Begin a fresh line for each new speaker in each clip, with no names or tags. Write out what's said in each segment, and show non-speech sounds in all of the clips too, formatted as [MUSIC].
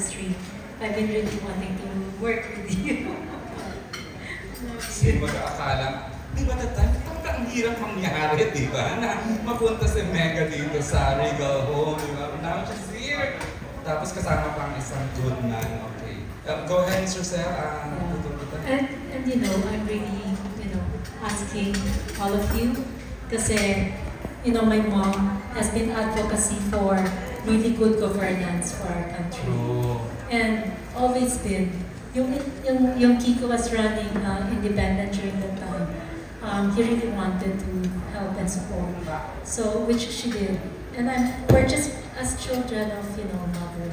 industry. I've been really wanting to work with [LAUGHS] you.
Kasi mag-aakala, di ba that time, talaga ang hirap mangyari, di ba? Na mapunta si Mega dito sa Regal Home, di ba? Now she's here. Tapos kasama pa ang isang good man. Okay. Uh, go ahead, Mr. Sel. Uh, tutututan.
and, and you know, I'm really, you know, asking all of you kasi, you know, my mom has been advocacy for really good governance for our country.
True.
And always been. Yung, yung, yung Kiko was running uh, independent during that time. Um, he really wanted to help and support. So, which she did. And I'm, we're just, as children of, you know, mother,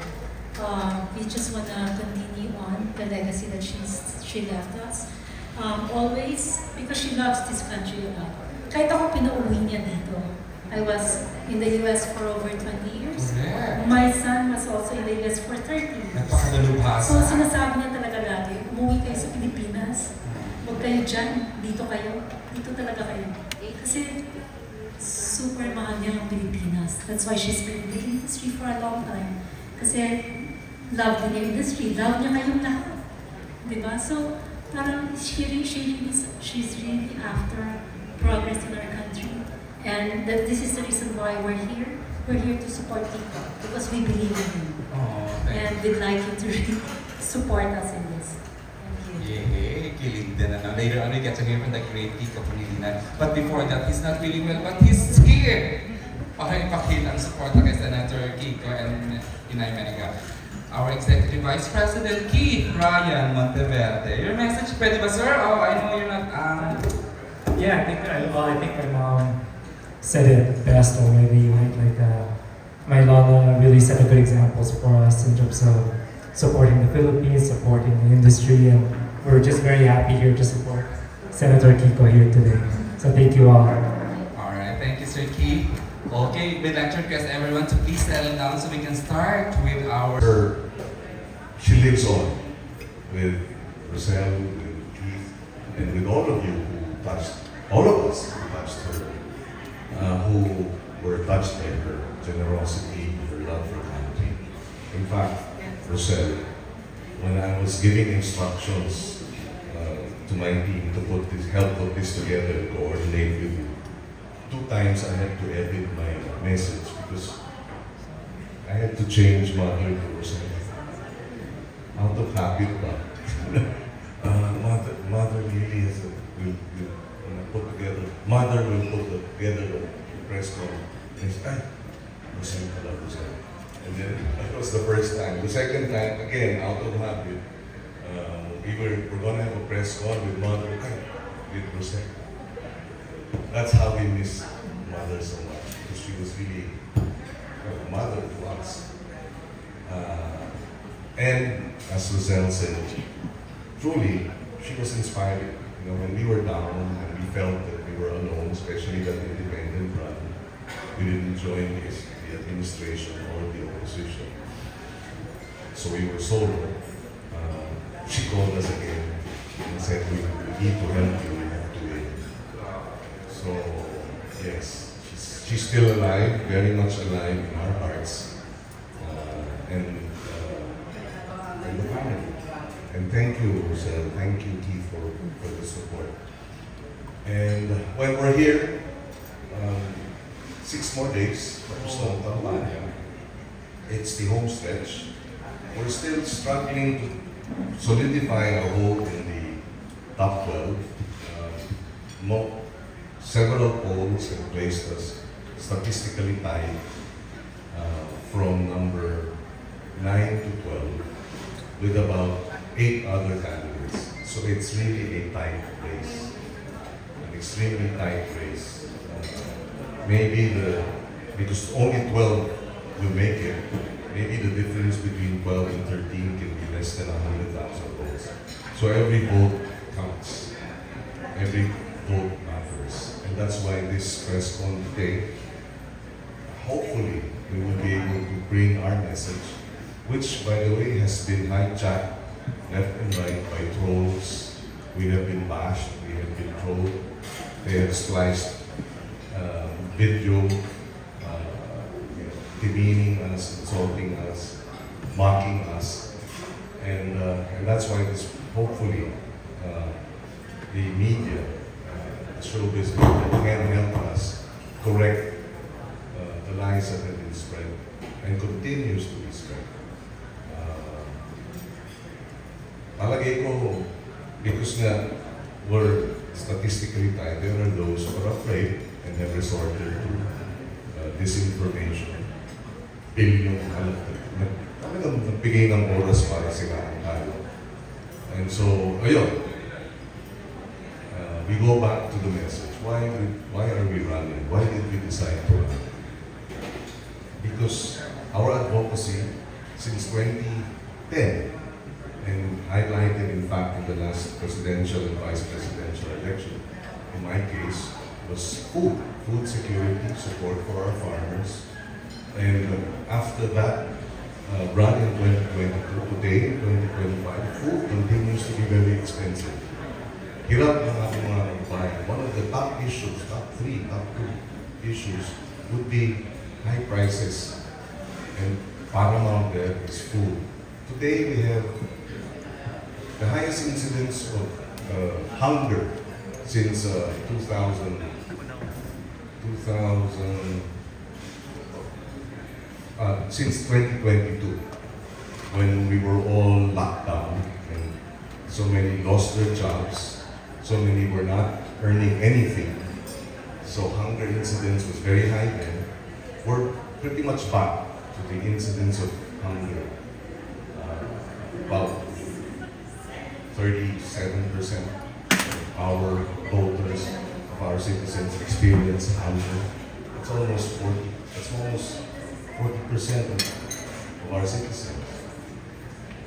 uh, we just want to continue on the legacy that she's, she left us. Um, always, because she loves this country a lot. Kahit ako pinauwi niya dito. I was in the US for over 20 years.
Correct.
My son was also in the US for 30 years. So sinasabi niya talaga lagi, umuwi kayo sa Pilipinas, huwag kayo dyan, dito kayo, dito talaga kayo. Kasi super mahal niya ang Pilipinas. That's why she's been in the industry for a long time. Kasi love din yung industry, love niya kayong lahat. Diba? So, parang she, really- she, really, she's really after progress in our country. And that this is the reason why we're here. We're here to support Kiko because we believe in him.
Oh, thank
And we'd like you to really [LAUGHS] support us in this. Thank you.
Yay, kilig din na. Later on, we get to hear from the great Kiko Pangilinan. But before that, he's not really well, but he's here! Para ipakita ang support kay Senator Kiko and Inay Maniga. Our Executive Vice President, Keith Ryan Monteverde. Your message, pwede ba, sir? Oh, I know you're not, um,
Yeah, I think I, well, I think my mom said it best already. Right? Like uh, my Lola really set a good examples for us in terms of supporting the Philippines, supporting the industry, and we're just very happy here to support Senator Kiko here today. So thank you all.
Alright, thank you, Sir Keith. Okay, we'd like to request everyone to please settle down so we can start with our...
her, she lives on with Roselle, with Keith, and with all of you who touched, all of us who touched her, uh, who were touched by her generosity, her love for country. In fact, Roselle, when I was giving instructions uh, to my team to put this, help put this together, coordinate with you, two times I had to edit my message because I had to change mother to Roselle out of habit pa. [LAUGHS] uh, mother, mother really has a, will, will when I put together, mother will put together the press conference. And she, ay, Roselle pala, Roselle. And then, that was the first time. The second time, again, out of habit, uh, we were, we're gonna have a press call with mother, with Roselle. That's how we miss mother so much, because she was really a mother to us. Uh, and as Roselle said, truly, she was inspiring. You know, when we were down and we felt that we were alone, especially that independent run, we didn't join the, the administration or the opposition. So we were solo. Uh, she called us again and said, we, need to help you, we have to win. So, yes, she's, she's still alive, very much alive in our hearts. Uh, and, uh, and the family. And thank you, Roselle. Thank you, Keith, for, for the support. And when we're here, um, six more days. It's the home stretch. We're still struggling to solidify our hold in the top 12. Uh, several polls have placed us statistically tied uh, from number 9 to 12 with about eight other candidates. So it's really a tight race, an extremely tight race. Uh, maybe the, because only 12 will make it, maybe the difference between 12 and 13 can be less than 100,000 votes. So every vote counts. Every vote matters. And that's why this press con today, hopefully, we will be able to bring our message, which, by the way, has been hijacked left and right by trolls. We have been bashed, we have been trolled. They have spliced uh, video, you know, demeaning us, insulting us. mocking us. And, uh, and that's why this, hopefully, uh, the media, uh, media can help us correct uh, the lies that have been spread and continues to be spread. Uh, ko, because nga we're statistically tied, there are those who are afraid and have resorted to uh, disinformation. Talagang nagbigay ng oras para sila ang tayo. And so, ayun. Uh, we go back to the message. Why, we- why are we running? Why did we decide to run? Because our advocacy since 2010 and highlighted in fact in the last presidential and vice presidential election, in my case, was food, food security, support for our farmers. And uh, after that, uh, run in 2022, today, 2025, food continues to be very expensive. Hirap ng ating mga. One of the top issues, top three, top two issues would be high prices. And paramount there is food. Today we have the highest incidence of uh, hunger since uh, 2000, 2000, uh, since 2022, when we were all locked down and so many lost their jobs, so many were not earning anything. So hunger incidence was very high then. We're pretty much back to the incidence of hunger. Uh, about 37% of our voters, of our citizens experience hunger. It's almost 40, that's almost 40% of our citizens.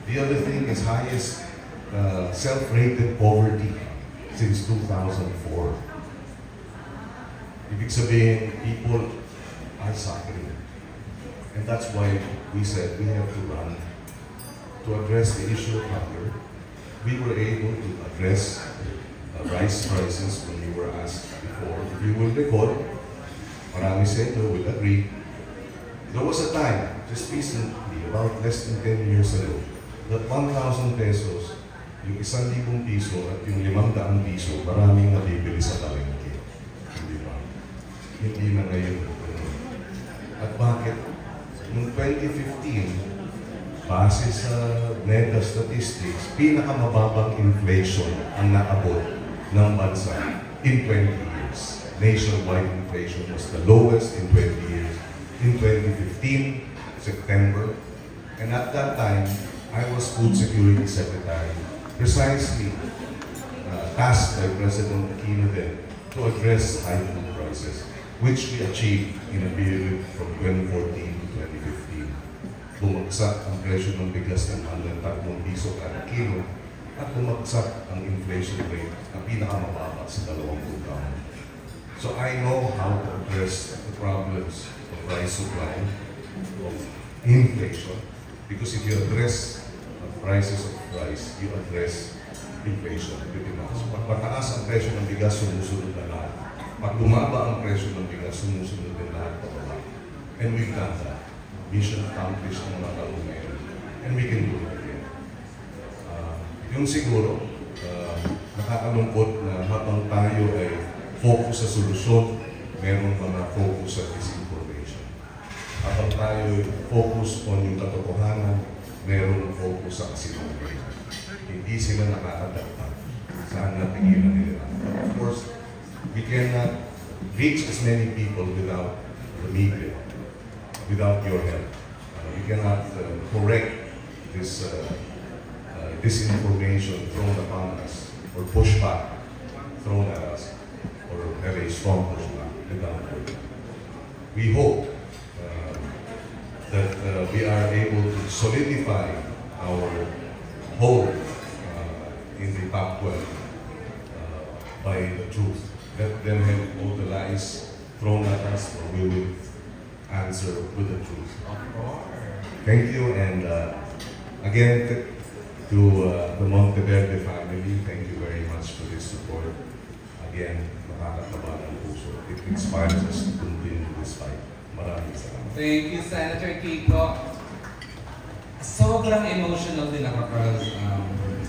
The other thing is highest uh, self-rated poverty since 2004. Ibig sabihin, people are suffering. And that's why we said we have to run to address the issue of hunger. We were able to address uh, rice prices when you were asked before. If you will recall, marami sa inyo will agree, there was a time, just recently, about less than 10 years ago, that 1,000 pesos, yung 1,000 piso at yung 500 piso, maraming nabibili sa palengke. Hindi ba? Hindi na ngayon. At bakit? Noong 2015, base sa NEDA statistics, pinakamababang inflation ang naabot ng bansa in 20 years. Nationwide inflation was the lowest in 20 years. In 2015, September, and at that time, I was Food Security Secretary, precisely uh, tasked by President Aquino then to address high food prices, which we achieved in a period from 2014 to 2015. Bumagsak ang presyo ng bigas ng hanggang 3 piso kada kilo at bumagsak ang inflation rate na pinakamababa sa dalawang taon. So I know how to address the problems of rice supply, of inflation, because if you address the prices of rice, you address inflation pretty much. Pag mataas ang presyo ng bigas, sumusunod na lahat. Pag bumaba ang presyo ng bigas, sumusunod din lahat pababa. And we've done that. Mission accomplished ng mga taong ngayon. And we can do it again. Uh, yung siguro, uh, nakakalungkot na habang tayo ay focus sa solusyon, meron mga focus sa disinformation. Habang tayo ay focus on yung katotohanan, meron focus sa kasinungalingan. Hindi sila nakakadagdag. Sana tigilan nila. Of course, we cannot reach as many people without the media, without your help. Uh, we cannot uh, correct this uh, uh, disinformation thrown upon us or pushback thrown at us have a strong it. We hope uh, that uh, we are able to solidify our hold uh, in the top 12 uh, by the truth. Let them have all the lies thrown at us, or we will answer with the truth. Thank you, and uh, again, to uh, the Monteverde family, thank you very much for this support. Again, nakakataba ng puso. It inspires us to continue this fight. Maraming salamat.
Thank you, Senator Kiko. sobrang emotional din ako, Carl. Uh,